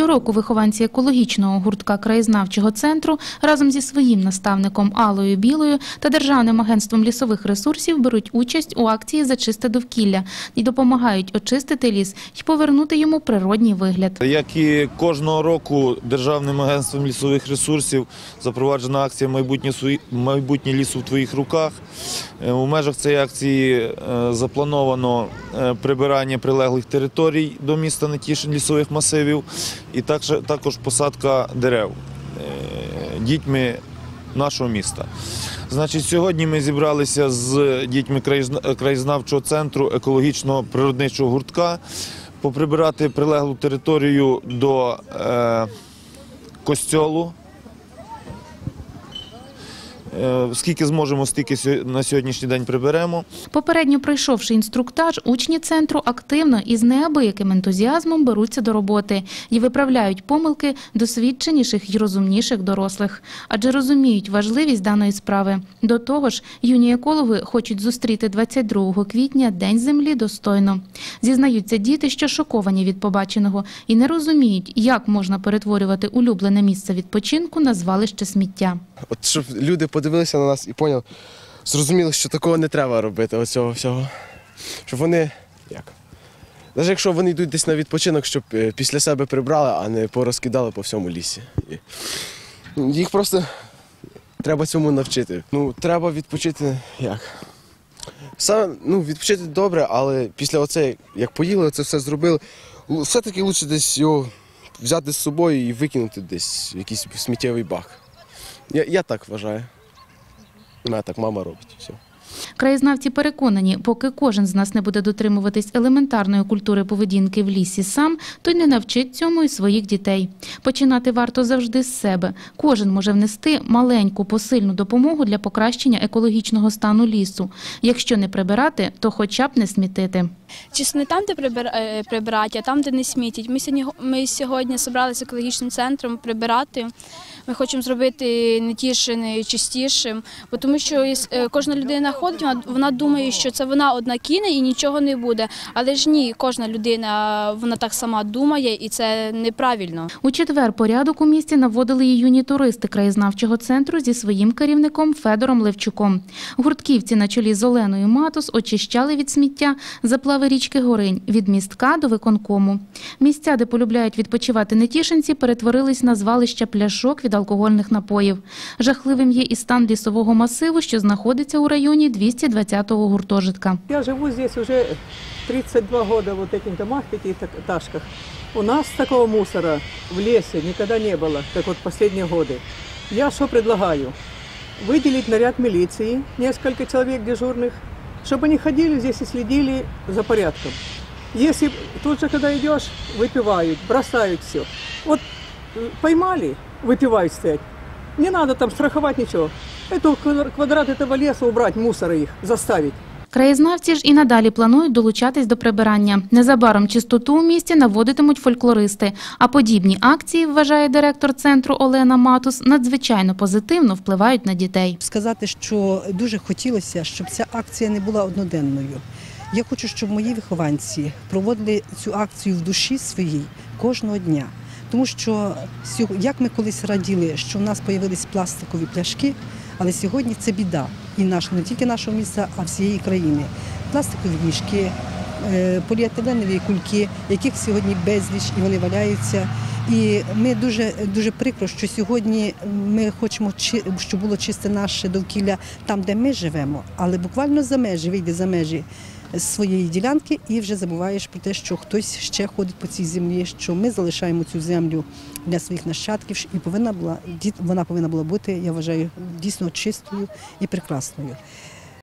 Щороку вихованці екологічного гуртка краєзнавчого центру разом зі своїм наставником Алою Білою та Державним агентством лісових ресурсів беруть участь у акції «Зачисти довкілля» і допомагають очистити ліс і повернути йому природній вигляд. Як і кожного року Державним агентством лісових ресурсів запроваджена акція «Майбутнє, майбутнє лісу в твоїх руках. Е, У межах цієї акції е, заплановано е, прибирання прилеглих територій до міста Нетішин лісових масивів і також, також посадка дерев е, дітьми нашого міста. Значить, сьогодні ми зібралися з дітьми краєзна- краєзнавчого центру екологічного природничого гуртка поприбирати прилеглу територію до е, костьолу. Е, скільки зможемо, стільки на сьогоднішній день приберемо. Попередньо пройшовши інструктаж, учні центру активно і з неабияким ентузіазмом беруться до роботи і виправляють помилки досвідченіших і розумніших дорослих, адже розуміють важливість даної справи. До того ж, юні екологи хочуть зустріти 22 квітня День землі достойно. Зізнаються діти, що шоковані від побаченого і не розуміють, як можна перетворювати улюблене місце відпочинку на звалище сміття. От щоб люди подивилися на нас і поняли, зрозуміли, що такого не треба робити, оцього всього. Щоб вони як? Навіть якщо вони йдуть десь на відпочинок, щоб е, після себе прибрали, а не порозкидали по всьому лісі. Їх просто треба цьому навчити. Ну, треба відпочити як? Саме, ну, відпочити добре, але після оце, як поїли, це все зробили, все-таки краще десь його взяти з собою і викинути десь в якийсь сміттєвий бак. Я, я так вважаю. У так мама робить. Все. Краєзнавці переконані, поки кожен з нас не буде дотримуватись елементарної культури поведінки в лісі сам, то й не навчить цьому і своїх дітей. Починати варто завжди з себе. Кожен може внести маленьку посильну допомогу для покращення екологічного стану лісу. Якщо не прибирати, то хоча б не смітити. Чисто не там, де прибира- е, прибирати, а там, де не смітять. Ми сьогодні, ми сьогодні зібралися екологічним центром прибирати. Ми хочемо зробити Нетішин чистішим, бо тому що е, кожна людина ходить, вона думає, що це вона одна кине і нічого не буде. Але ж ні, кожна людина вона так сама думає, і це неправильно. У четвер порядок у місті наводили і юні туристи краєзнавчого центру зі своїм керівником Федором Левчуком. Гуртківці на чолі з Оленою Матус очищали від сміття заплави річки Горинь від містка до виконкому. Місця, де полюбляють відпочивати нетішинці, перетворились на звалища пляшок від алкогольних напоїв. Жахливим є і стан лісового масиву, що знаходиться у районі 220-го гуртожитка. Я живу здесь уже 32 года вот в этих домах, пятиэтажках. У нас такого мусора в лесе никогда не было, как вот последние годы. Я что предлагаю? Выделить наряд милиции, несколько человек дежурных, чтобы они ходили здесь и следили за порядком. Если тут же, когда идешь, выпивают, бросают все. Вот э, поймали, выпивают стоять. Не надо там страховать ничего. Это квадрат этого леса убрать, мусора их, заставить. Краєзнавці ж і надалі планують долучатись до прибирання. Незабаром чистоту у місті наводитимуть фольклористи. А подібні акції, вважає директор центру Олена Матус, надзвичайно позитивно впливають на дітей. сказати, що дуже хотілося, щоб ця акція не була одноденною. Я хочу, щоб мої вихованці проводили цю акцію в душі своїй кожного дня. Тому що як ми колись раділи, що в нас з'явились пластикові пляшки, але сьогодні це біда. І наш, не тільки нашого міста, а всієї країни. Пластикові мішки, е, поліетиленові кульки, яких сьогодні безліч і вони валяються. І ми дуже дуже прикро, що сьогодні ми хочемо, щоб було чисте наше довкілля там, де ми живемо, але буквально за межі вийде за межі своєї ділянки і вже забуваєш про те, що хтось ще ходить по цій землі, що ми залишаємо цю землю для своїх нащадків, і повинна була вона повинна була бути, я вважаю, дійсно чистою і прекрасною.